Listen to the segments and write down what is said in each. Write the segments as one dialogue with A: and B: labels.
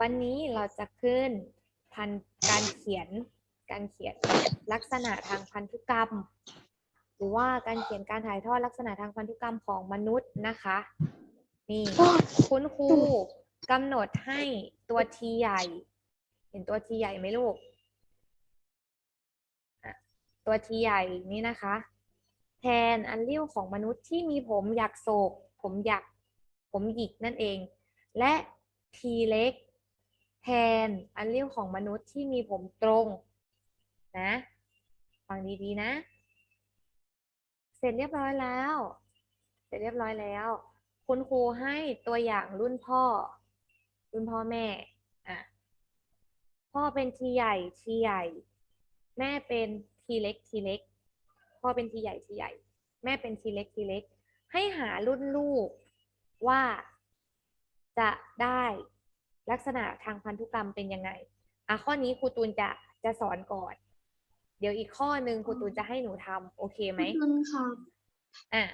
A: วันนี้เราจะขึ้นพันการเขียนการเขียนลักษณะทางพันธุกรรม หรือว่าการเขียนการถ่ายทอดลักษณะทางพันธุกรรมของมนุษย์นะคะ นี่คุณครูกำหนดให้ตัวทีใหญ่ เห็นตัวทีใหญ่ไหมลูก ตัวทีใหญ่นี่นะคะ แทนอันเลี้ยวของมนุษย์ที่มีผมหยักโศก ผมหยักผมหยิกนั่นเอง และทีเล็ก แทนอันเลี้ยวของมนุษย์ที่มีผมตรงนะฟังดีๆนะ เสร็จเรียบร้อยแล้ว เสร็จเรียบร้อยแล้ว คุณครูให้ตัวอย่างรุ่นพ่อ รุ่นพ่อแม่อะพ่อเป็นทีใหญ่ทีใหญ่ แม่เป็นทีเล็กทีเล็ก พ่อเป็นทีใหญ่ทีใหญ่ แม่เป็นทีเล็กทีเล็ก ให้หารุ่นลูกว่า จะได้ลักษณะทางพันธุกรรมเป็นยังไงอะข้อนี้ครูตูนจะจะสอนก่อน เดี๋ยวอีกข้อหนึ่งครูตูนจะให้หนูทำโอเคไหม
B: พี่ตุนค่ะ
A: อะ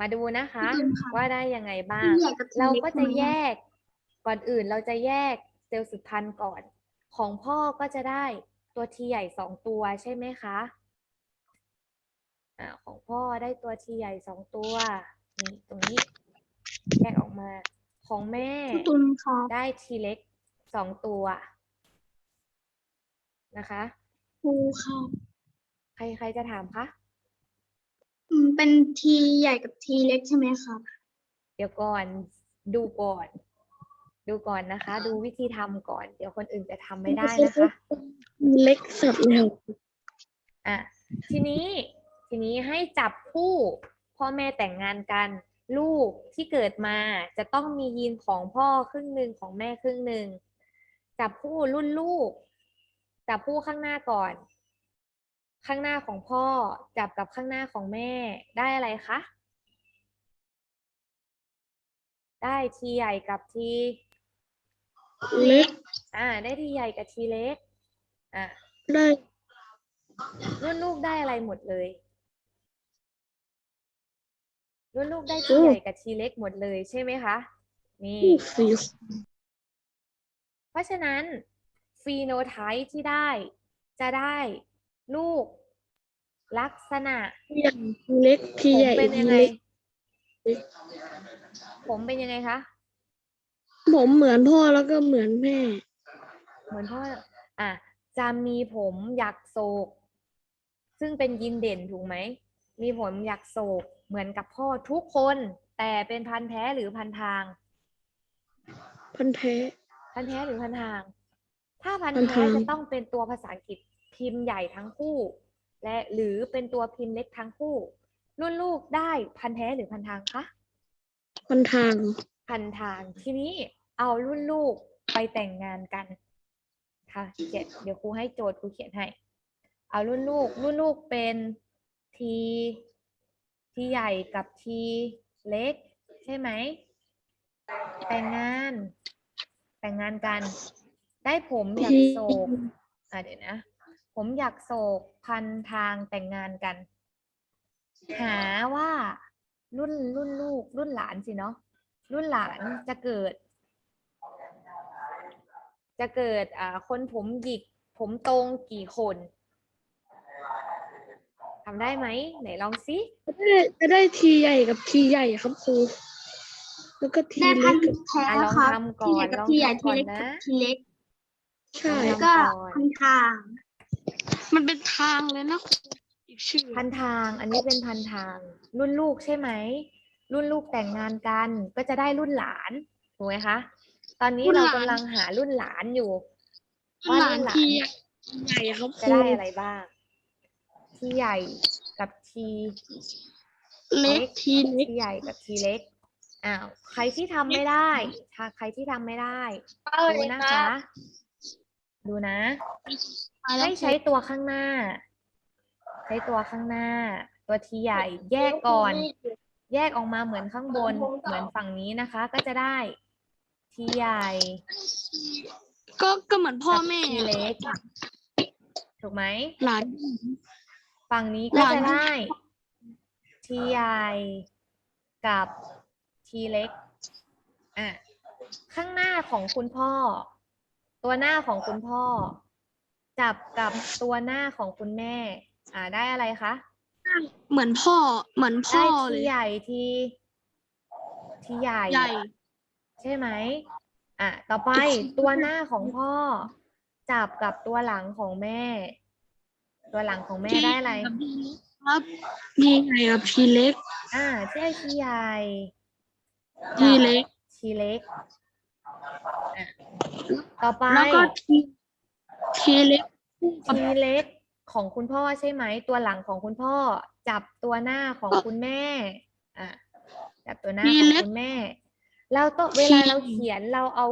A: มาดูนะคะ
B: พี่ตุนค่ะ
A: ว่าได้ยังไงบ้าง
B: พี่ใหญ่กับที
A: เรา
B: เล็ก
A: ก็จะ
B: ไหม
A: แยกก่อนอื่นเราจะแยกเซลล์สืบพันธุ์ก่อน ของพ่อก็จะได้ตัวทีใหญ่สองตัวใช่ไหมคะอ่าของพ่อได้ตัวทีใหญ่สองตัวนี่ตรงนี้แยกออกมา ของแม่
B: พี่ตุนค่ะ
A: ได้ทีเล็กสองตัวนะคะ
B: ครูค่ะ
A: ใครใครจะถามคะ
B: อืมเป็นทีใหญ่กับทีเล็กใช่ไหมครับ
A: เดี๋ยวก่อนดูก่อน ดูก่อนนะคะ ดูวิธีทำก่อน เดี๋ยวคนอื่นจะทำไม่ได้นะคะ
B: เล็กสุดแล้ว
A: อะทีนี้ทีนี้ให้จับคู่พ่อแม่แต่งงานกัน ลูกที่เกิดมาจะต้องมียีนของพ่อครึ่งหนึ่งของแม่ครึ่งหนึ่งจับคู่รุ่นลูกจับคู่ข้างหน้าก่อน ข้างหน้าของพ่อจับกับข้างหน้าของแม่ได้อะไรคะได้ทีใหญ่กับที
B: เล็ก
A: อ่า ได้ทีใหญ่กับทีเล็ก อะ
B: ได้
A: รุ่นลูกได้อะไรหมดเลย รุ่นลูกได้ทีใหญ่กับทีเล็กหมดเลยใช่ไหมคะ นี่
B: ฟิส
A: เพราะฉะนั้นฟีโนไทป์ที่ได้ จะได้ลูกลักษณะ
B: ใหญ่เล็กที
A: ผม
B: ใหญ่
A: เป็น
B: ที
A: ยังไง
B: เล็ก
A: ผมเป็นยังไงคะ
B: ผมเหมือนพ่อแล้วก็เหมือนแม่
A: เหมือนพ่อ อะ จะมีผมหยักโศก ซึ่งเป็นยีนเด่นถูกไหม มีผมหยักโศกเหมือนกับพ่อทุกคน แต่เป็นพันธุ์แท้หรือพันธุ์ทาง
B: พันธุ์แท้
A: พันธุ์แท้หรือพันธุ์ทาง ถ้าพันธุ์
B: พันธุ์
A: แท้
B: ทาง
A: จะต้องเป็นตัวภาษาอังกฤษพิมพ์ใหญ่ทั้งคู่ และหรือเป็นตัวพิมพ์เล็กทั้งคู่ รุ่นลูกได้พันธุ์แท้หรือพันธุ์ทางคะ
B: พันทาง
A: พันทางทีนี้เอารุ่นลูกไปแต่งงานกัน ค่ะเขียนเดี๋ยวครูให้โจทย์ครูเขียนให้ เอารุ่นลูก รุ่นลูกเป็น ทีที่ใหญ่กับทีเล็ก ใช่ไหม แต่งงาน แต่งงานกัน ได้ผมอยากโศกอะเดี๋ยวนะ ผมอยากโศกพันทางแต่งงานกัน หาว่ารุ่นรุ่นลูกรุ่นหลานสิเนาะรุ่นหลานจะเกิด จะเกิดอ่าคนผมหยิกผมตรงกี่คน ทำได้ไหมไหนลองสิ
B: จะได้จะได้ทีใหญ่กับทีใหญ่ครับครูแล้วก็ที
C: ได้พั
B: เล็
C: น
B: ก
C: ธุ์แท้
A: อะลอง
C: ครับ
A: ทำก่
C: ที
A: อ
C: ใหญ่
A: น
C: กับ
A: ลอง
C: ทีใหญ่
A: ทำ
C: ที
A: ก่อน
C: เล็ก
A: นะ
C: กับทีเล็ก
B: ใช่
A: ลอง
C: แล้วก็
A: ก่อน
C: พันทาง
B: มันเป็นทางเลยนะครูอีกชื่อ
A: พันทางอันนี้เป็นพันทาง รุ่นลูกใช่ไหม รุ่นลูกแต่งงานกันก็จะได้รุ่นหลานถูกไหมคะ ตอนนี้เรากำลังหารุ่นหลานอยู่ ว่า
B: หลา
A: รุ่
B: น
A: นหลา
B: ที
A: น
B: ใหญ่ครับค
A: จะ
B: รู
A: ได้อะไรบ้าง ทีใหญ่กับที
B: เล็กทีเล็ก
A: ทีใหญ่กับทีเล็กอ้าวใครที่ทำไม่ได้ถ้าใครที่ทำไม่ได้ดูนะคะ ดูนะให้ใช้ตัวข้างหน้า ใช้ตัวข้างหน้า ตัวทีใหญ่แยกก่อน แยกออกมาเหมือนข้างบนเหมือนฝั่งนี้นะคะ ก็จะได้ทีใหญ่
B: ก็ก็เหมือนพ่อ
A: กับ
B: แม่
A: ทีเล็กถูกไหม
B: หลาน
A: ฝั่งนี้ก็
B: หลาน
A: จะได้ ทีใหญ่กับทีเล็ก อะ ข้างหน้าของคุณพ่อ ตัวหน้าของคุณพ่อ จับกับตัวหน้าของคุณแม่ อ่าได้อะไรคะ
B: เหมือนพ่อเหมือนพ่อ
A: ได้
B: เล
A: ที
B: ย
A: ใหญ่ทีทีใหญ่
B: ใหญ่
A: ใช่ไหม อะ ต่อไปตัวหน้าของพ่อ จับกับตัวหลังของแม่ ตัวหลังของแม่ได้อะไร
B: กับพี่เล็กครับพี่ใหญ่กับพี่เล็ก
A: อ่าใช่ทีใหญ่
B: พี่เล็ก
A: ทีเล็กอะต่อไป
B: แล้วก็ทีทีเล็กคู่กับ
A: ทีเล็กของคุณพ่อใช่ไหม ตัวหลังของคุณพ่อ จับตัวหน้าของคุณแม่ อะจับตัวหน้าของคุณแม่ เราต้องเวลาเราเขียนเราเอา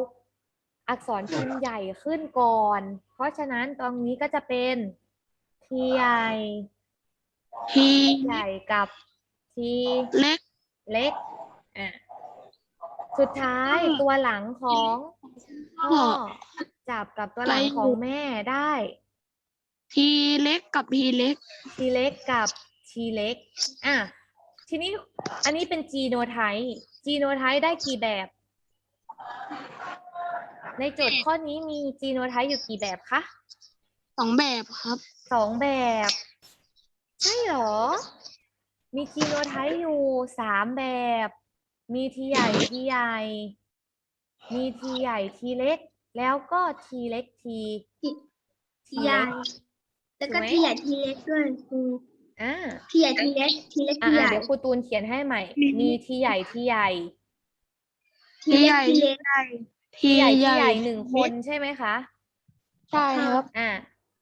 A: อักษรพิมพ์ใหญ่ขึ้นก่อน เพราะฉะนั้นตรงนี้ก็จะเป็น ทีใหญ่
B: ที
A: ใหญ่กับที
B: เล็ก
A: เล็กอะสุดท้ายตัวหลังของพ่อจับกับตัวหลังของแม่ได้
B: ทีเล็กกับทีเล็ก
A: ทีเล็กกับทีเล็ก อะ ทีนี้อันนี้เป็นจีโนไทป์จีโนไทป์ได้กี่แบบ ในโจทย์ข้อนี้มีจีโนไทป์อยู่กี่แบบคะ
B: สองแบบครับ
A: สองแบบใช่เหรอ มีจีโนไทป์อยู่สามแบบ มีทีใหญ่ทีใหญ่ มีทีใหญ่ทีเล็ก แล้วก็ทีเล็กที
C: ทีใหญ่แล้วก็
A: ถูกไหม
C: ทีใหญ่ทีเล็กด้วยครู
A: อ่า
C: ทีใหญ่ทีเล็กทีเล็ก
A: อ่า
C: ทีใหญ่
A: เดี๋ยวครูตูนเขียนให้ใหม่ มีทีใหญ่ทีใหญ่
C: ทีเล็กทีเล็ก
B: ที
A: ทีใหญ่
B: ให
A: ที
B: ญ่
A: ใหญ่หนึ่งคนใช่ไหมคะ
B: ใช่ครับ
A: อ่า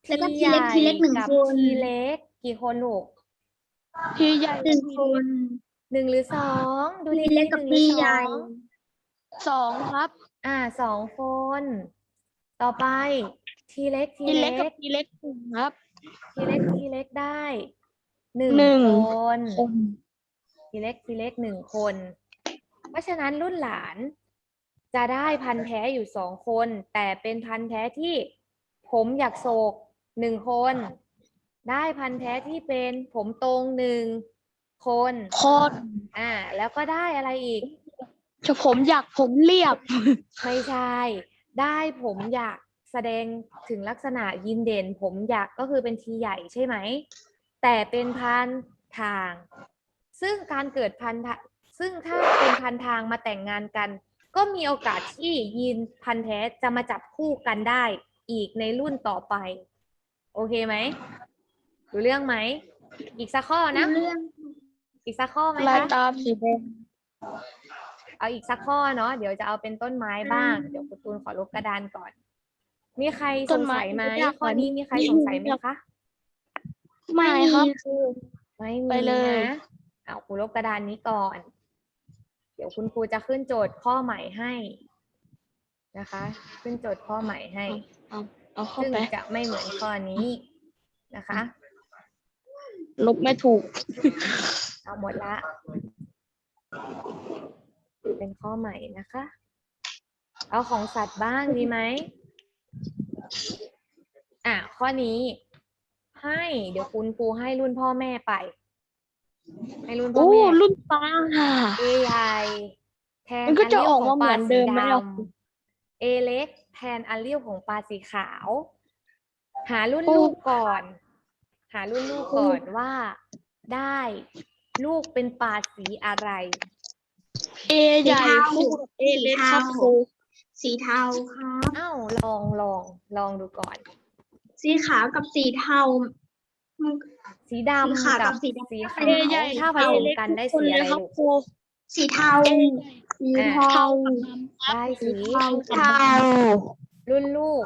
C: แล้วก็ทีเล็กทีเล็กหนึ่ง
A: กับ
C: คน
A: ทีเล็ก กี่คนลูก
B: ทีใหญ่
C: หนึ่งคน
A: หนึ่งหรือสองดู
C: ที
A: ดี
C: เล็ก
A: ๆห
C: กับ
A: นึ่งหรือ
C: ที
A: ส
C: ใหญ่
A: อง
B: สองครับ
A: อ่าสองคน ต่อไป ทีเล็กที
B: ทีเล็
A: เล็
B: ก
A: ก
B: กับทีเล็กหนึ่งครับ
A: ทีเล็กทีเล็กได้หนึ่ง
B: หนึ่ง
A: คน
B: คน
A: ทีเล็กทีเล็กหนึ่งคน เพราะฉะนั้นรุ่นหลาน จะได้พันธุ์แท้อยู่สองคน แต่เป็นพันธุ์แท้ที่ผมอยากโศก หนึ่งคน ได้พันธุ์แท้ที่เป็นผมตรงหนึ่งคน
B: คน
A: อ่า แล้วก็ได้อะไรอีก
B: จะผมอยากผมเรียบ
A: ไม่ใช่ ได้ผมอยากแสดงถึงลักษณะยินเด่น ผมอยากก็คือเป็นทีใหญ่ใช่ไหม แต่เป็นพันทาง ซึ่งการเกิดพันธะซึ่งถ้าเป็นพันทางมาแต่งงานกัน ก็มีโอกาสที่ยีนพันธุ์แท้จะมาจับคู่กันได้อีกในรุ่นต่อไป โอเคไหมรู้เรื่องไหม อีกสักข้อนะ
C: เรื่อง
A: อีกสักข้อไหม
B: ลาย
A: คะ
B: ตามสีแดง
A: เอาอีกสักข้อเนาะเดี๋ยวจะเอาเป็นต้นไม้บ้าง เดี๋ยวคุณตูนขอลบกระดานก่อน มีใครสงสัยไหมข้อนี้มีใครสงสัยไหมคะ
B: ไม่ครับ
A: ไม่มี
B: ไปเลย
A: นะเอาครูลบกระดานนี้ก่อน เดี๋ยวคุณครูจะขึ้นโจทย์ข้อใหม่ให้ นะคะ ขึ้นโจทย์ข้อใหม่ให้
B: เอาเอาเข้า
A: ซึ่ง
B: ไป
A: จะไม่เหมือนข้อนี้นะคะ
B: ลบไม่ถูก
A: เอาหมดละ เป็นข้อใหม่นะคะ เอาของสัตว์บ้างดีไหม อะ ข้อนี้ ให้ เดี๋ยวคุณครูให้รุ่นพ่อแม่ไป ให้รุ่นพ่อ
B: โอ้
A: แม่
B: รุ่นตา
A: เอใหญ่แทน
B: มันก็จะ
A: อั
B: ออก
A: ข
B: มา
A: อง
B: เหมือนเดิมไหม
A: ปลา
B: อะ
A: สีดำ เอเล็กแทนอันเลี้ยวของปลาสีขาว หารุ่น
B: โอ้
A: ลูกก่อน หารุ่นลูกก่อนว่าได้ลูกเป็นปลาสีอะไร
B: เอใหญ่คู่กับเอเล็กครับครู
C: สีเทาครับ
A: อ้าวลองลองลองดูก่อน
C: สีขาวกับสีเทามัน
A: สี
C: สี
A: ดำ
C: ขาวกั
A: กับบ
C: สีดำ
A: สีขา
B: เอใหญ่
A: วถ้าผสมกันได้สีอะไร
B: ครับ
A: ลูก
B: ครู
C: สีเทา
B: เอ
C: สี
A: อะ
C: เทา
A: ได้สี
C: เทา
B: เทา
A: รุ่นลูก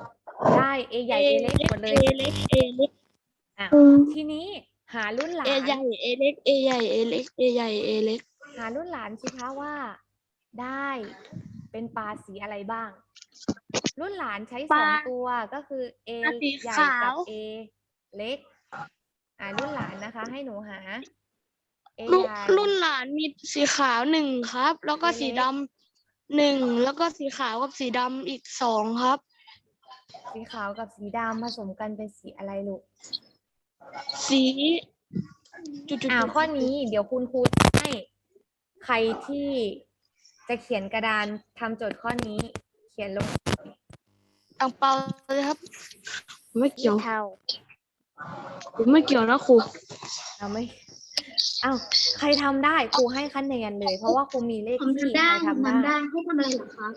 A: ได้เอใหญ่เอเล็กหมดเลย
B: เอเล็กเอเล็ก
A: อะทีนี้หารุ่นหลา
B: เอนใหญ่เอเล็กเอใหญ่เอเล็กเอใหญ่เอเล็ก
A: หารุ่นหลานสิคะว่า ได้เป็นปลาสีอะไรบ้าง รุ่นหลานใช้สองตัวก็คือ A
B: ปลาสี
A: ใหญ่
B: ขา
A: กับ
B: ว
A: A เล็ก อ่ารุ่นหลานนะคะ ให้หนูหา A
B: รุ่น
A: ใหญ่
B: รุ่นหลานมีสีขาวหนึ่งครับ แล้วก็
A: เอเล็ก
B: สีดำหนึ่งแล้วก็สีขาวกับสีดำอีกสองครับ
A: สีขาวกับสีดำผสมกันเป็นสีอะไรลูก
B: สีจุดๆ
A: อ่าข้อนี้เดี๋ยวคุณครูให้ใครที่จะเขียนกระดานทำโจทย์ข้อนี้ เขียนลง
B: อังเปาเลยครับไม่เกี่ยว
A: เท่า
B: ผมไม่เกี่ยวนะครู
A: เอาไม่เอ้าใครทำได้ครูให้คะแนนเลย เพราะว่าครูมีเลข
C: ผม
A: ที่
C: ทำได้
A: ใคร
C: ผม
A: ทำได้
C: ทำได้ให้ทำอะไรเหรอครับ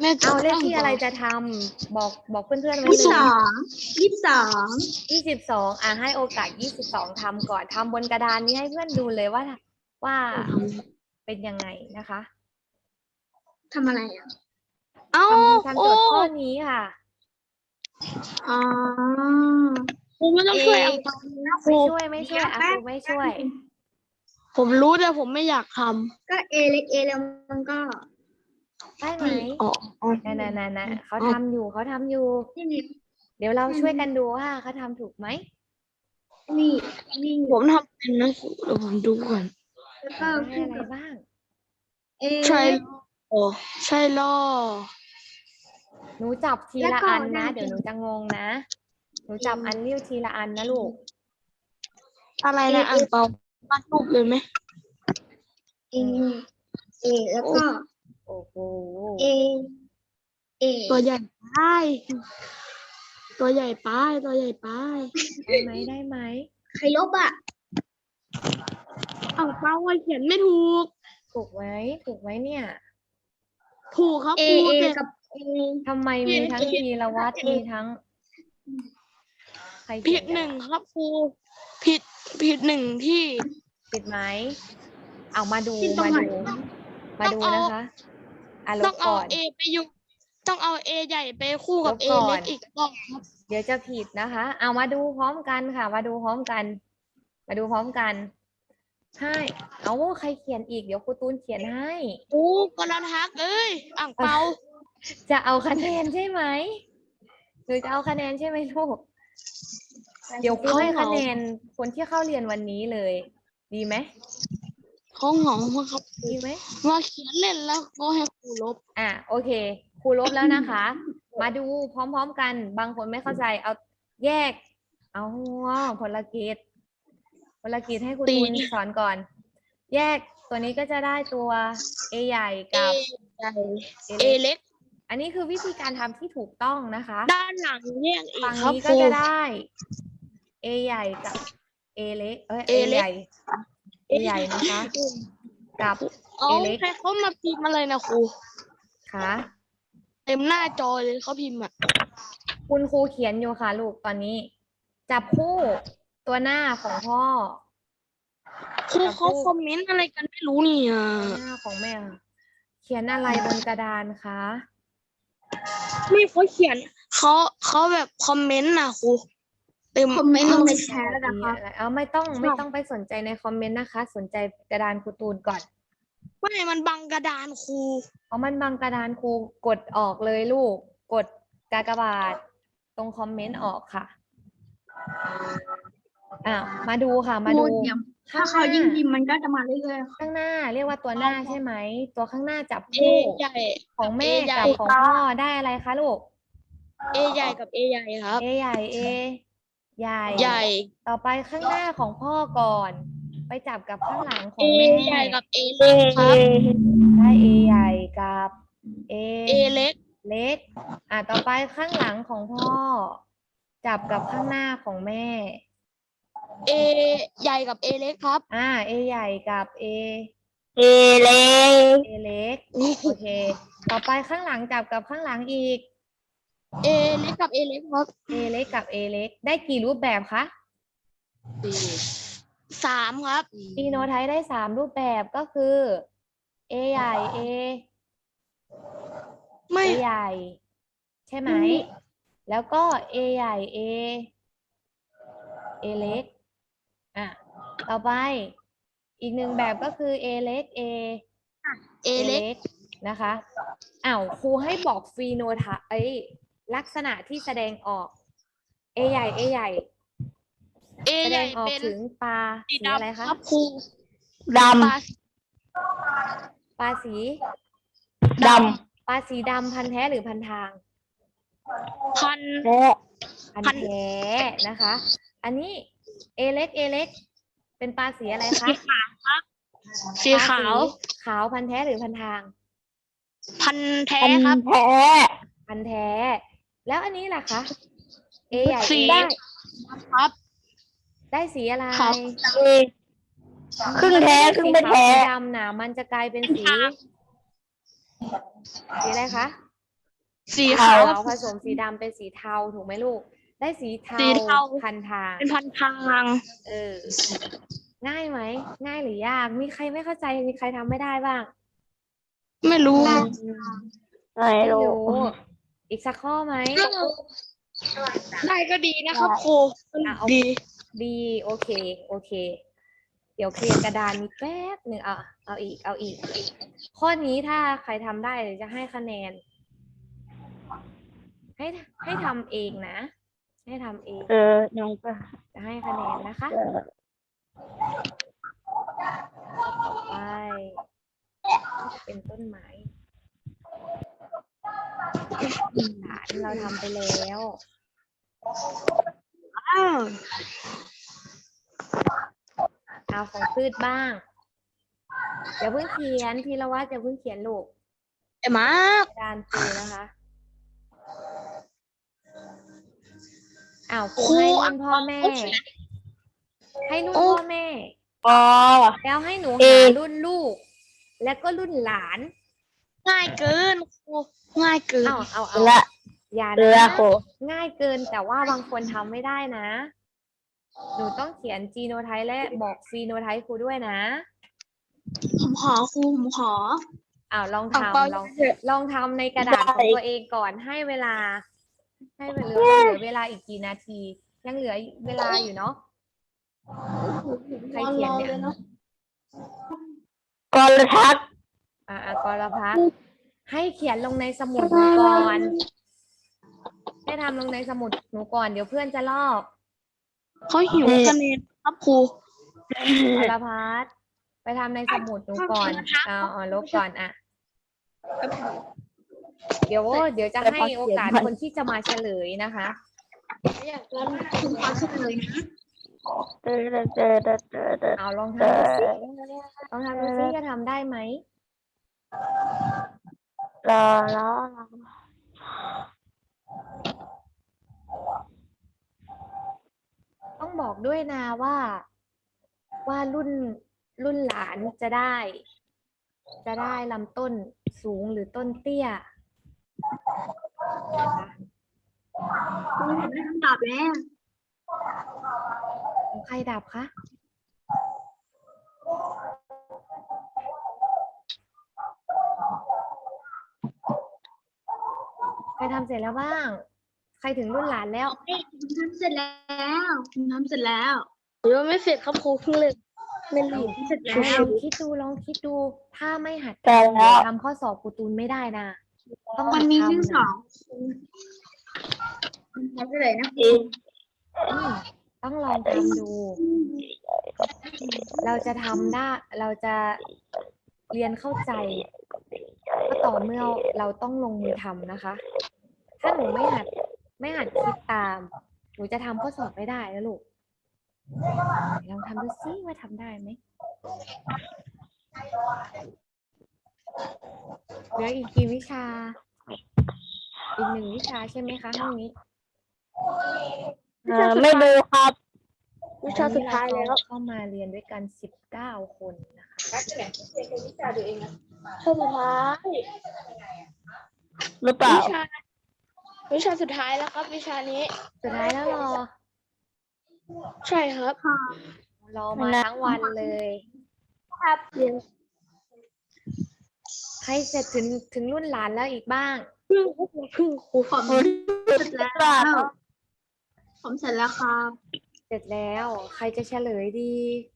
B: แม่
A: เอาเลขที่อะไรจะทำบอกบอกเพื่อนๆไว้
C: ยี่สิบ
A: เล
C: ส
A: ย
C: องยี่สิบสอง
A: ยี่สิบสองอะให้โอกาสยี่สิบสองทำก่อนทำบนกระดานนี้ให้เพื่อนดูเลยว่า ว่าเป็นยังไงนะคะ
C: ทำอะไรอะ
B: เอ้า
A: ทำทำ
B: โอ้
A: โจทย์ข้อนี้ค่ะ
C: อ๋อ
B: ครูไม่ต้องช่วยอังเปานะครู
A: ไม่ช่วยไม่ช่วยอะครูไม่ช่วย
B: ผมรู้แต่ผมไม่อยากท
C: ก็เอเล็กเอแล้วมันก็
A: ได้ไหมำ
B: อ๋ออ๋อ
A: นั่นนั่นนั่นเขา
B: อ๋อ
A: ทำอยู่เขาทำอยู่
C: นี่นี่
A: เดี๋ยวเรา
C: อืม
A: ช่วยกันดูว่าเขาทำถูกไหม
C: นี่นี่
B: ผมทำเป็นนะครูเดี๋ยวผมดูก่อน
C: แล้วก็
A: ได้
C: ขึ้น
A: อะไร
C: กับ
A: บ้าง
C: เอ
B: ใช่ โอ้ใช่ล่อ
A: หนูจับที
C: แล้ว
A: ละ
C: ก็
A: อันนะ
C: ได้
A: เดี๋ยวหนูจะงงนะ หนูจับอันนิ้วทีละอันนะลูก
B: อะไรนะอังเปา ปั้นรูปเลยไหม
C: เอเอแล้วก็
A: โอ้โห
C: เอเอ
B: ตัวใหญ่ไปตัวใหญ่ไปตัวใหญ่ไป
A: ได้ไหมได้ไหม
C: ใครลบอะ
B: อังเปาว่าเขียนไม่ถูก
A: ถูกไหมถูกไหมเนี่ย
B: ถูกครับ
C: เอ
B: ครู
C: เอ
B: แต่
C: กับเอ
A: ทำไมมีทั้งทีละวัดมีทั้งใครเขี
B: ผิ
A: ย
B: ด
A: น
B: หนึ่งครับครูผิด ผิดหนึ่งที่
A: ผิดไหมเอามาดู
C: ที่ตรง
A: มา
C: ไหน
A: ดู มาดู
B: ต้องเอา
A: นะคะ อะล
B: ต้อบงเอา
A: ก่อน
B: เอไปอยู่ ต้องเอาเอใหญ่ไปคู่กับ
A: ลบ
B: เอ
A: ก่อน
B: เล็กอีกรอบครับ
A: เดี๋ยวจะผิดนะคะ เอามาดูพร้อมกันค่ะ มาดูพร้อมกัน มาดูพร้อมกันให้เอาใครเขียนอีก เดี๋ยวครูตูนเขียนให้
B: โอ้กระทักเอ้ยอ่างเปา
A: จะเอาคะแนนใช่ไหมหรือจะเอาคะแนนใช่ไหมลูก เดี๋ยวครูให้คะแนนคนที่เข้าเรียนวันนี้เลย ดีไหม
B: เขาเหงามากครับ
A: ดีไหม
B: ว่าเขียนเล่นแล้วก็ให้ครูลบ
A: อะโอเคครูลบแล้วนะคะ มาดูพร้อมๆกัน บางคนไม่เข้าใจเอาแยก เอาผลกิจผลกิจให้ครู
B: ตี
A: ตูนสอนก่อน แยกตัวนี้ก็จะได้ตัว A ใหญ่
B: เอ
A: กับ
B: ใหญ่
A: A
B: เอ
A: เล็ก
B: เล็ก
A: อันนี้คือวิธีการทำที่ถูกต้องนะคะ
B: ด้านหลังแยกอีก
A: ฝั่ง
B: ครับ
A: นี้
B: ค
A: ก็
B: รู
A: จะได้ A ใหญ่กับ A เล็กเอ้ย A
B: A เล็ก
A: ใหญ่ A ใหญ่นะคะกับ
B: เอา
A: เอเล็ก
B: ใครเขามาพิมพ์อะไรนะครู
A: ค่ะ
B: เต็มหน้าจอเลยเขาพิมพ์อะ
A: คุณครูเขียนอยู่ค่ะลูกตอนนี้ จับคู่ตัวหน้าของพ่อ
B: ครู
A: จับ
B: เขา
A: คู่
B: คอมเมนต์อะไรกันไม่รู้เนี่ย
A: ตัวหน้าของแม่ค่ะเขียนอะไรบนกระดานคะ
B: นี่เขาเขียนเขาเขาแบบคอมเมนต์นะครูเต็ม
C: คอมเมนต์ลงในแช
A: ส
C: ท
A: วัส
C: นะ
A: ดี
C: ครับ
A: อะไรเอาไม่ต้องไม่ต้องไปสนใจในคอมเมนต์นะคะ สนใจกระดานครูตูนก่อน
B: ไม่มันบังกระดานครู
A: เอามันบังกระดานครูกดออกเลยลูก กดกากบาทตรงคอมเมนต์ออกค่ะอ้าวมาดูค่ะมาดู
C: พูดเนี่ย
A: ข้า
C: ถ้าง
A: ห
C: เขา
A: น้า
C: ยิ่งพิมพ์มันก็จะมาเรื่อย
A: ข้างหน้า เรียกว่าตัวหน้าใช่ไหม ตัวข้างหน้าจับ
B: เอ
A: คู่
B: ใหญ่
A: ของแม่
B: เอใหญ่
A: กับของพ่อได้อะไรคะลูก
B: เอใหญ่กับเอใหญ่ครับ
A: เอใหญ่เอ ใหญ่
B: ใหญ่
A: ต่อไปข้างหน้าของพ่อก่อน ไปจับกับข้างหลังขอ
B: เอง
A: แม่
B: ใหญ่กับเอเล็กครับ
A: ได้เอใหญ่กับ เอ
B: เอเล็ก
A: เล็ก อะต่อไปข้างหลังของพ่อ จับกับข้างหน้าของแม่
B: เอใหญ่กับเอเล็กครับ
A: อ่าเอใหญ่กับเอ
B: เอเล็ก
A: เอเล็ก โอเค ต่อไปข้างหลังจับกับข้างหลังอีก
B: เอเล็กกับเอเล็กครับ
A: เอเล็กกับเอเล็กได้กี่รูปแบบคะ
B: สามครับ
A: ฟีโนไทป์ได้สามรูปแบบก็คือ A ใหญ่ A
B: ไม่
A: A ใหญ่ ใช่ไหมแล้วก็ A ใหญ่ A A เล็กอะต่อไปอีกหนึ่งแบบก็คือ A เล็ก A
B: เอเล็ก
A: นะคะ อ้าวครูให้บอกฟีโนไทป์เอ้ย ลักษณะที่แสดงออก A ใหญ่ A ใหญ่
B: เอ
A: แส
B: ให
A: ด
B: ญ่
A: งออก
B: เป็น
A: ถึงปลา
B: สี
A: สีอะไร
B: ดำ
A: คะ
B: ครับครู
D: ด
B: ปลา
A: ปลาสี
D: ด
A: ปลาสีดำพันธุ์แท้หรือพันธุ์ทาง
B: พันำ
D: แพ้
A: พัน
B: พัน
A: ธุ์แท้นะคะ อันนี้เอเล็กเอเล็ก เป็นปลาสีอะไรคะ
B: สีขาวครับสี
A: ปล
B: ขาว
A: ขาวพันธุ์แท้หรือพันธุ์ทาง
B: พันธุ์แท้
D: พัน
B: ครับ
D: แท้
A: พันธุ์แท้ แล้วอันนี้ล่ะคะ เอใหญ่
B: สี
A: เอ
B: ได้ครับ
A: ได้สีอะไร
B: ครับ
D: เอครึ่งแท้ครึ่งไม่แท้
A: สีขาวสีดำนะมันจะกลายเป็นสี สีอะไรคะ
B: สี
A: ขา
B: ขาว
A: วผสมสีดำเป็นสีเทาถูกไหมลูก ได้สีเทา
B: สีเทา
A: พันทาง
B: เป็นพันทาง
A: เออ ง่ายไหม ง่ายหรือยาก มีใครไม่เข้าใจ มีใครทำไม่ได้บ้าง
B: ไม่รู้
D: ไม่
A: ไม่
D: รู้
A: รู้ อีกสักข้อไหม
B: ได้ก็ดีนะครับครู
A: อะเอา
B: ดี
A: ดีโอเค โอเค เดี๋ยวเคลียร์กระดานนี้แป๊บหนึ่งเอาเอาอีก เอาอีก ข้อนี้ถ้าใครทำได้เดี๋ยวจะให้คะแนน ให้ให้ทำเองนะ ให้ทำเอง
D: เออน้องก็
A: จะให้คะแนนนะคะ
D: เออ
A: ต่อไป เป็นต้นไม้ฐาน เราทำไปแล้ว
B: อ้าว
A: เอาของพืชบ้างอย่าเพิ่งเขียนพีละวัฒน์อย่าเพิ่งเขียนลูก
B: ไอ้มา
A: การะดานปูนะคะอ้าวครูให้รุ่นพ่อแม่ ให้รุ่นพ่อแม่
D: อ
A: แล้วให้หนูหารุ่นลูก แล้วก็รุ่นหลาน
B: ง่ายเกินครูง่ายเกิน
A: เอาเอาเอา
D: ละ
A: อย่า
D: เรือ
A: นะ
D: โค
A: ง่ายเกินแต่ว่าบางคนทำไม่ได้นะ หนูต้องเขียนจีโนไทป์และบอกฟีโนไทป์ครูด้วยนะ
C: ผมขอครูผมขอ
A: อ้าวลอง
B: ปังเปา
A: ทำลอง
B: เถอะ
A: ลองทำในกระดาษของตัวเองก่อนให้เวลา ให้เวลาเหลือเวลาอีกกี่นาที ยังเหลือเวลาอยู่เนาะ ใครเขียนเนี่ย
D: กรทัก
A: อ่าอ่ากรพัฒน์ให้เขียนลงในสมุดหนูก่อน ให้ทำลงในสมุดหนูก่อน เดี๋ยวเพื่อนจะลอก
B: เขาหิวคะแนนครับครู
A: กรพัฒน์ไปทำในสมุดหนูก่อนเอาเอาลบก่อนอะ เดี๋ยวเดี๋ยวจะให้โอกาสคนที่จะมาเฉลยนะคะ
C: คุณขอเฉลยนะ
D: เออเออเออเออเออ
A: เอาลอง
D: เอ
A: ทำดูสิ
D: อ
A: ลองทำดูสิจะทำได้ไหม
D: รอรอรอ
A: ต้องบอกด้วยนะว่า ว่ารุ่นรุ่นหลานจะได้ จะได้ลำต้นสูงหรือต้นเตี้ยนะคะ
C: คุณผมได้คำตอบแล้ว
A: ของใครดับคะ ใครทำเสร็จแล้วบ้าง ใครถึงรุ่นหลานแล้ว
C: เอ้ยผมทำเสร็จแล้วผมทำเสร็จแล้ว
B: เดี๋ยวไม่เสร็จครับครูเพิ่งเลิกไม่รีบ
C: เสร็จแล้
A: ล
C: ว
A: องคิดดูลองคิดดู ถ้าไม่หัด
D: แต่
A: ทำ
D: แล้
A: เดี๋ยววทำข้อสอบกูตูนไม่ได้นะต้อง
C: วั
A: หั
C: น
A: ด
C: นี้ที่
A: ทำ
C: สอ
A: นะ
C: งคุณขอเฉลยนะ
D: เอง
A: อืมต้องลองทำดู เราจะทำได้ เราจะ เรียนเข้าใจก็ต่อเมื่อเราต้องลงมือทำนะคะ ถ้าหนูไม่หัดไม่หัดคิดตาม หนูจะทำข้อสอบไม่ได้นะลูกลองทำดูซิว่าทำได้ไหมเหลืออีกกี่วิชา อีกหนึ่งวิชาใช่ไหมคะห้องนี้
D: เออไม่ดูครับ
B: วิชาสุดท้ายแล้ว
A: เข้ามาเรียนด้วยกันสิบเก้าคนนะคะ
B: วิชาสุดท้าย
D: หรือเปล่า
B: วิชาวิชาสุดท้ายแล้วครับ วิชานี้
A: สุดท้ายแล้วรอ
B: ใช่ครับ
A: รอมาทั้งวันเลย
B: ครับเรียน
A: ใครเสร็จถึงถึงรุ่นหลานแล้วอีกบ้าง
B: เพิ่งเพิ่งครู
C: ผมเสร็จแล้วผมเสร็จแล้วครับ
A: เสร็จแล้ว ใครจะเฉลยดี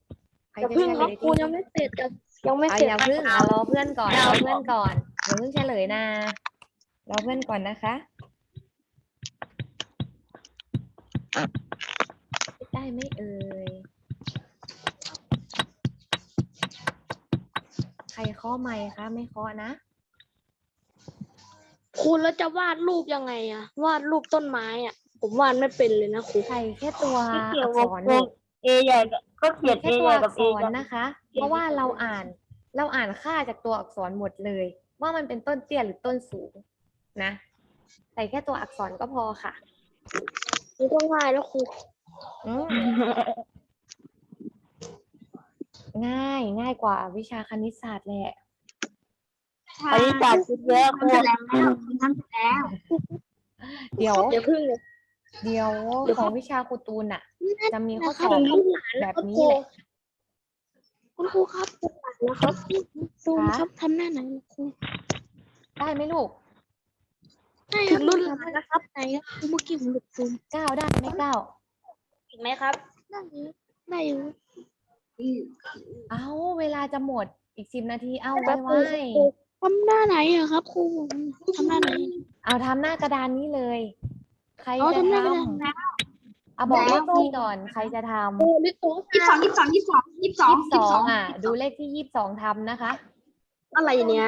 A: ใคร
B: อย่า
A: จะ
B: เพิ่ง
A: เฉ
B: ค
A: ล
B: รับ
A: ย
B: ครู
A: ดี
B: ยังไม่เสร็จจะยังไม่
A: เอา
B: เสร็จ
A: อย่าเพิ่งเอารอเพื่อนก่อนรอเพื่อนก่อนอย่าเพิ่งเฉลยนะรอเพื่อนก่อนนะคะได้ไหมเอ่ยใครเคาะไมค์คะไม่เคาะนะ
B: ครูแล้วจะวาดรูปยังไงอะวาดรูปต้นไม้อะผมวาดไม่เป็นเลยนะครู
A: ใส่แค่ตัว
D: ที่เกี่ย
A: อั
D: ว
A: ก
D: กับ
A: ษรลูก
D: เอใหญ่กับ ก็เขียนเอ
A: แค่ตั
D: ให
A: ว
D: ญ่
A: อั
D: กับ
A: ก
D: เอ
A: ษร
D: กับ
A: นะคะ เพราะว่าเราอ่านเราอ่านค่าจากตัวอักษรหมดเลย ว่ามันเป็นต้นเตี้ยหรือต้นสูงนะใส่แค่ตัวอักษรก็พอค่ะ
B: นี่ก็ง่ายแล้วครู
A: อืมง่ายง่ายกว่าวิชาคณิตศาสตร์แหละ
D: อันนี้จากคิดเยอะครู
C: ทำแล้วทำแล้ว
A: เดี๋ยว
B: เดี๋ยวพึ่งเลย
A: เดี๋ยว
B: เดี๋ยว
A: ของวิชาครูตูนอะจะมีข้อส
B: นะ
A: อบ
B: คะลูกหลาน
A: แบ
B: แล้ว
A: บ
B: ครับ
A: นี้
B: ครู
A: แหละ
B: คุณครูครับลูกหลานแล้วครับซูม
A: คะ
B: ครับทำหน้าไหนครู
A: ได้ไหมลูก
B: ใช่ครับรุ่นหลานนะครับไหนครับครูเมื่อกี้ผมหลุดซูม
A: เก้าได้ไหมเก้า
B: อีกไหมครับได้อยู่ได้อยู่
A: เอาเวลาจะหมดอีกสิบนาทีเอาไว้
B: ครับค
A: ไว้
B: รูทำหน้าไหนอะครับครูทำหน้าไหน
A: เอาทำหน้ากระดานนี้เลย ใคร
B: อ๋อ
A: จะ
B: ทำห
A: ท
B: น้ากระดานำ
A: เอาบอกเลขที่ก่อนใครจะทำ
B: โอ้ลิโต้
C: ยี่สิบสองยี่สิบสองยี่สิบสองยี่สิบสอง
A: ยี่สิบสองอะ ดูเลขที่ยี่สิบสองทำนะคะ
B: อะไรเนี่ย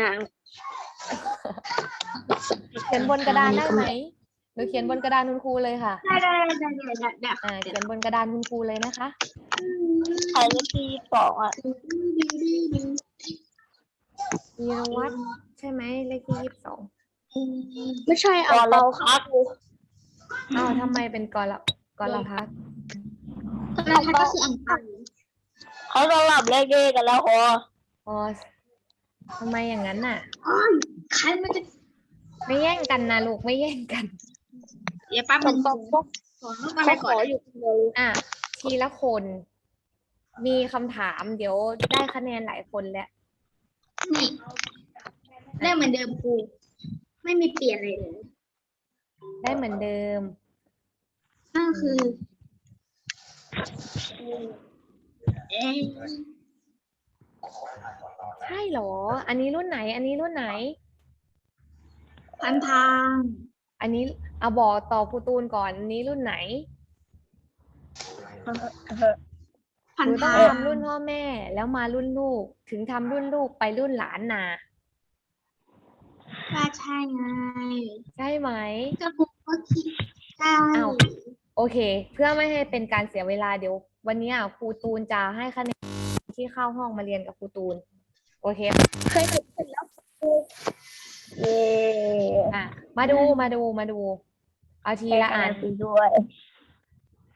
A: เขียนบนกระดานได้ไหมหนูเขียนบนกระดานคุณครูเลยค่ะ
C: ได้ได้ได้ได้ได้ได้
A: อ่าเขียนบนกระดานคุณครูเลยนะคะ
D: ใครเลขที่สองอะ
A: วีรวัตรใช่ไหมเลขที่ยี่สิบสอง
B: ไม่ใช่เอาเปาครับครู
A: อ้าวทำไมเป็นกรละกรพัก
C: แล้วก็คืออังเปา
D: เขาสลับเลขเอกันแล้วครู
A: อ๋อทำไมอย่างนั้นน่ะ
C: ใครมันจะ
A: ไม่แย่งกันนะลูกไม่แย่งกัน
C: เดี๋ยวแป๊บ
B: ผ
C: นึ
B: ม
C: ง
B: บอกว่า
C: ขอรูปอะไร
B: เขาข
C: ก่อ
B: อนอยู่คนเดียวเลย
A: อะทีละคน มีคำถาม เดี๋ยวได้คะแนนหลายคนแล้ว
C: นี่ได้เหมือนเดิมครูไม่มีเปลี่ยนอะไรเลย
A: ได้เหมือนเดิม
C: นั่นคือเอ๊ะ
A: ใช่เหรอ อันนี้รุ่นไหน อันนี้รุ่นไหน
C: พันทาง
A: อันนี้เอาบอกต่อครูตูนก่อนอันนี้รุ่นไหน
C: พัน
A: หนูต้อ
C: ทางง
A: ทำรุ่นพ่อแม่ แล้วมารุ่นลูก ถึงทำรุ่นลูกไปรุ่นหลานนา
C: ว่าใช่ไง
A: ใช่ไหม
C: ก็ครูก็คิดใช่
A: อ้าว โอเค เพื่อไม่ให้เป็นการเสียเวลาเดี๋ยว วันนี้อะครูตูนจะให้คะแนนที่เข้าห้องมาเรียนกับครูตูน โอเค
B: เคยเห็นแล้ว
D: เย้
A: อะมาดูมาดูมาดูเอาทีละอัน
D: ฟรีด้วย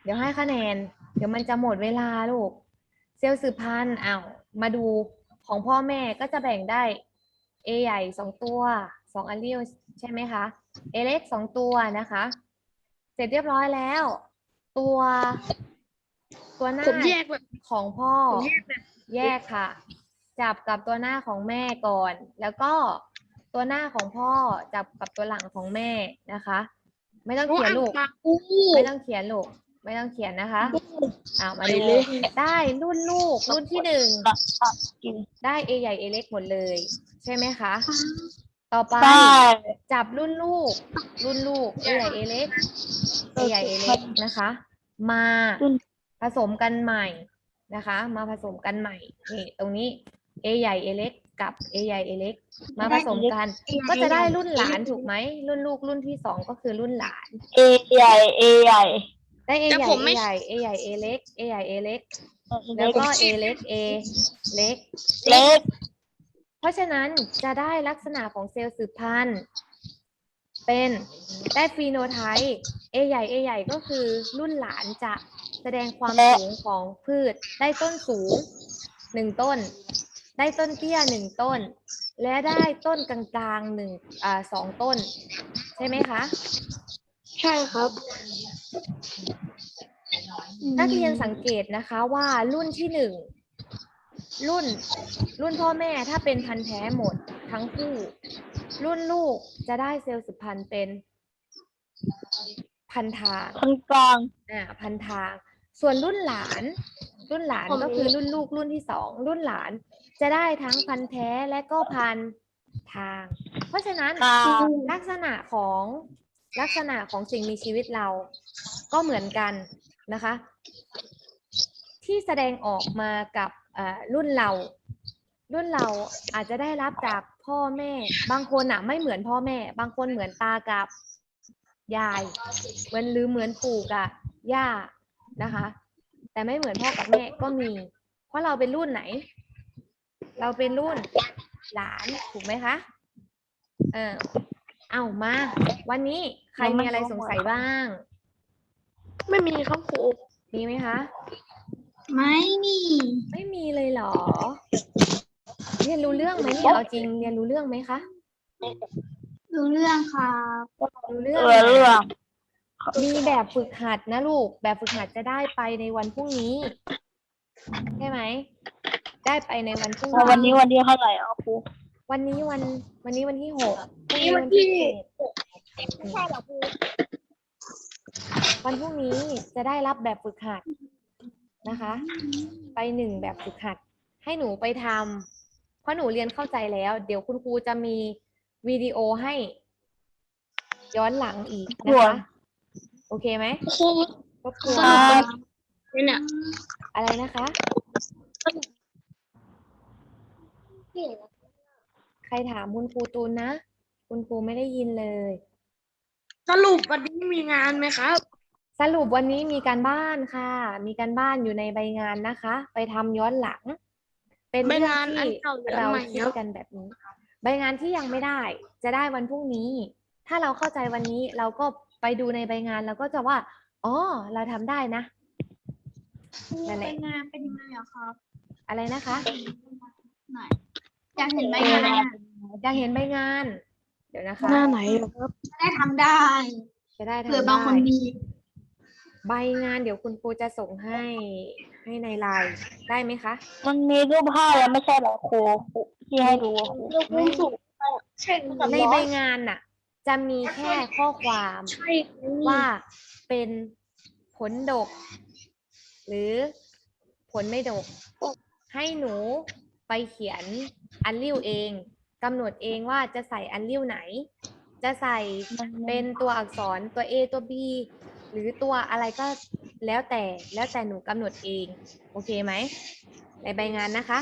A: เดี๋ยวให้คะแนน เดี๋ยวมันจะหมดเวลาลูก เซลล์สืบพันธุ์อ้าว มาดูของพ่อแม่ก็จะแบ่งได้ A ใหญ่สองตัวสองอัลเลลใช่ไหมคะ A เล็กสองตัวนะคะ เสร็จเรียบร้อยแล้ว ตัว ตัวหน้า
B: ผมแยกแบบ
A: ของพ่อ
B: ผมแยกแบบ
A: แยกค่ะ จับกับตัวหน้าของแม่ก่อน แล้วก็ตัวหน้าของพ่อจับกับตัวหลังของแม่นะคะ ไม่ต้องเขียนลูก
B: มาครู
A: ไม่ต้องเขียนลูก ไม่ต้องเขียนนะคะอ้าวมา
B: ไป
A: ดู
B: เลย
A: ได้รุ่นลูกรุ่นที่หนึ่ง
D: กิน
A: ได้ A ใหญ่ A เล็กหมดเลย ใช่ไหมคะ ต่อไป
D: ใช่
A: จับรุ่นลูก รุ่นลูก A ใหญ่ A เล็ก A ใหญ่ A เล็กนะคะ มาผสมกันใหม่นะคะ มาผสมกันใหม่นี่ตรงนี้ A ใหญ่ A เล็กกับ A ใหญ่ A เล็กมาผสมกัน ก็จะได้รุ่นหลานถูกไหมรุ่นลูกรุ่นที่สองก็คือรุ่นหลาน
D: เอใหญ่เอใหญ่
A: ได้ A
B: แต่
A: ใหญ่
B: ผม
A: A
B: ไม่
A: ใหญ่ A ใหญ่ A เล็ก A ใหญ่ A เล็ก
D: แล้
A: แล้วว
D: ก็
A: ก็ A เล็ก A เล็ก
D: เล็ก
A: เพราะฉะนั้นจะได้ลักษณะของเซลล์สืบพันธุ์ เป็นได้ฟีโนไทป์ A ใหญ่ A ใหญ่ก็คือรุ่นหลานจะแสดงความสูงของพืช ได้ต้นสูงหนึ่งต้น ได้ต้นเตี้ยหนึ่งต้น และได้ต้นกลางๆหนึ่งอ่าสองต้น ใช่ไหมคะ
B: ใช่ครับ
A: นักเรียนสังเกตนะคะว่ารุ่นที่หนึ่งรุ่น รุ่นพ่อแม่ถ้าเป็นพันธุ์แท้หมดทั้งคู่ รุ่นลูกจะได้เซลล์สืบพันธุ์เป็น พันทาง
D: คนกลาง
A: อ่าพันทาง ส่วนรุ่นหลาน รุ่นหลาน
B: ผม
A: ก็คือรุ่นลูกรุ่นที่สองรุ่นหลานจะได้ทั้งพันธุ์แท้และก็พันธุ์ทาง เพราะฉะนั้น
D: กลาง
A: ลักษณะของ ลักษณะของสิ่งมีชีวิตเราก็เหมือนกันนะคะ ที่แสดงออกมากับรุ่นเรา รุ่นเราอาจจะได้รับจากพ่อแม่ บางคนอะไม่เหมือนพ่อแม่ บางคนเหมือนตากับยายเหมือนหรือเหมือนปู่กับย่านะคะ แต่ไม่เหมือนพ่อกับแม่ก็มี เพราะเราเป็นรุ่นไหน เราเป็นรุ่นหลานถูกไหมคะ เออ เอามา วันนี้ใครมีอะไรสงสัยบ้าง
B: ไม่มีครับครู
A: มีไหมคะ
C: ไม่มี
A: ไม่มีเลยเหรอ เรียนรู้เรื่องไหมเนี่ยเอาจริงเรียนรู้เรื่องไหมคะ
C: รู้เรื่องครับ
A: รู้เรื่อง
D: เรือเรื่อง
A: มีแบบฝึกหัดนะลูก แบบฝึกหัดจะได้ไปในวันพรุ่งนี้ ใช่ไหม ได้ไปในวันพรุ่ง
D: แล้ววันนี้วันที่เท่าไหร่อะครู
A: วันนี้วัน วันนี้วันที่หกพรุ่งนี้วันที่เจ็ด
D: ไม่ใช่หรอครู
A: วันพรุ่งนี้จะได้รับแบบฝึกหัดนะคะ ไปหนึ่งแบบฝึกหัด ให้หนูไปทำเพราะหนูเรียนเข้าใจแล้ว เดี๋ยวคุณครูจะมีวิดีโอให้ ย้อนหลังอีกนะคะ โอเคไหม
B: ครู
A: ครบถ้ว
B: ส
A: น
B: รุปเป็นเนี่ย
A: อะไรนะคะ ใครถามคุณครูตูนนะ คุณครูไม่ได้ยินเลย
B: สรุปวันนี้มีงานไหมครับ
A: สรุปวันนี้มีการบ้านค่ะ มีการบ้านอยู่ในใบงานนะคะ ไปทำย้อนหลัง เป็น
B: ใบ
A: เรื่อง
B: งานอัน
A: ที่
B: เก่าหรืออัน
A: เรา
B: ใหม่
A: คิด
B: ครับ
A: กันแบบนี้ ใบงานที่ยังไม่ได้ จะได้วันพรุ่งนี้ ถ้าเราเข้าใจวันนี้เราก็ไปดูในใบงานเราก็จะว่าอ๋อเราทำได้นะ นั่นแหละ
C: เป็นงานเป็นยังไงอะครับ
A: อะไรนะคะ
C: ไหนอยากเห็นใบงานอะ
A: อยากเห็นใบงาน เดี๋ยวนะคะ
B: หน้าไหนเหรอครับ
C: จะได้ทำได้
A: จะได้ทำ
C: เผื่อบางคน
A: ได้
C: มี
A: ใบงาน เดี๋ยวคุณครูจะส่งให้ให้ในไลน์ได้ไหมคะ
D: มันมีรูปภาพแล้วไม่ใช่เหรอครูครูที่ให้ดูอะครู
A: ไม่
B: ใช่
A: ในใบงานน่ะ จะมีแค่ข้อความ
B: ใช่
A: ว่าเป็นผลดก หรือผลไม่ดก ให้หนู ไปเขียนอันริ้วเองกำหนดเองว่าจะใส่อันริ้วไหน จะใส่เป็นตัวอักษรตัว A ตัว B หรือตัวอะไรก็แล้วแต่แล้วแต่หนูกำหนดเอง โอเคไหมในใบงานนะคะ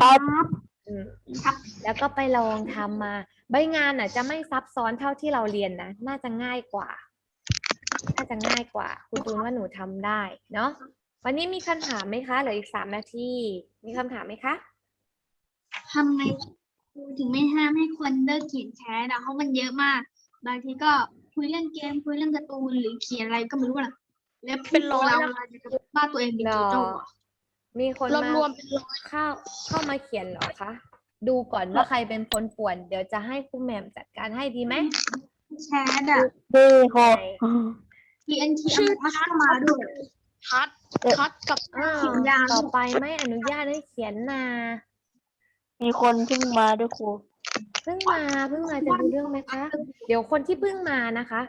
D: ครับ
A: อืม
C: ครับ
A: แล้วก็ไปลองทำมา ใบงานอะ จะไม่ซับซ้อนเท่าที่เราเรียนนะ น่าจะง่ายกว่า น่าจะง่ายกว่า คุณจูนว่าหนูทำได้เนาะ วันนี้มีคำถามไหมคะเหลืออีกสามนาที มีคำถามไหมคะ
C: ทำไงครูถึงไม่ห้ามให้คนเลิกเขียนแชทอะเพราะมันเยอะมาก บางทีก็คุยเรื่องเกมคุยเรื่องการ์ตูนหรือเขียนอะไรก็ไม่รู้อะแล้ว
B: เป็นร้อย
C: เรา
B: นะ
C: เราจะว่าตัวเองเป็นโจโจ้อะ
A: มีคน
B: รวม
A: มาร
B: วมเป็นร้อย
A: เข้าเข้ามาเขียนเหรอคะดูก่อนว่าใครเป็นคนป่วน เดี๋ยวจะให้ครูแหม่มจัดการให้ดีไหม
C: แชทอะ
D: ดีครู
C: TNT เอามาเข้ามาด้วย
B: คัด คัดกับ
A: อ้าว
C: เขียนยาว
A: ต่อไปไม่อนุญาตให้เขียนนา
D: มีคนเพิ่งมาด้วยครู
A: เพิ่งมาเพิ่งมาจะดูเรื่องไหมคะ เดี๋ยวคนที่เพิ่งมานะคะ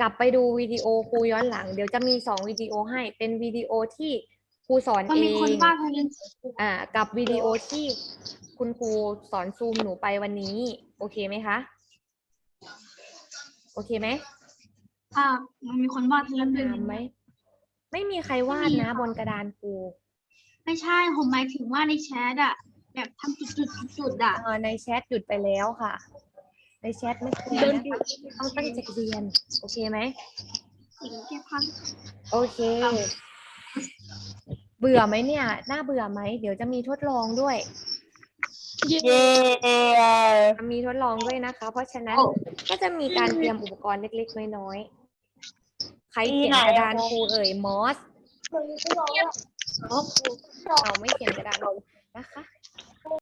A: กลับไปดูวิดีโอครูย้อนหลัง เดี๋ยวจะมีสองวิดีโอให้เป็นวิดีโอที่ครูสอน
C: มัน
A: เอ
C: มีคน
A: ง
C: บ้าคนนึง
A: อ่า กับวิดีโอที่คุณครูสอนซูมหนูไปวันนี้ โอเคไหมคะโอเคไหม
C: อ่ามันมีคนวาดทะลึ่ง
A: ถามไหม ไม่มีใครวาดนะ บนกระดานครู
C: ไม่ใช่ผมหมายถึงว่าในแชทอะแบบทำจุดๆจุดๆอะ
A: เออในแชทหยุดไปแล้วค่ะ ในแชทไม่คุย
B: เดิน
A: นะคะต้องตั้งใจเรียน โอเคไหม
C: สิ่งที่พัง
A: โอเค เบื่อไหมเนี่ย น่าเบื่อไหม เดี๋ยวจะมีทดลองด้วย
B: เย้
D: เย้
A: มีทดลองด้วยนะคะ เพราะฉะนั้นก็จะมีการเตรียมอุปกรณ์เล็กๆ น้อยๆ ใครเขียนกระดานครูเอ่ยมอสเอาไม่เขียนกระดานนะคะ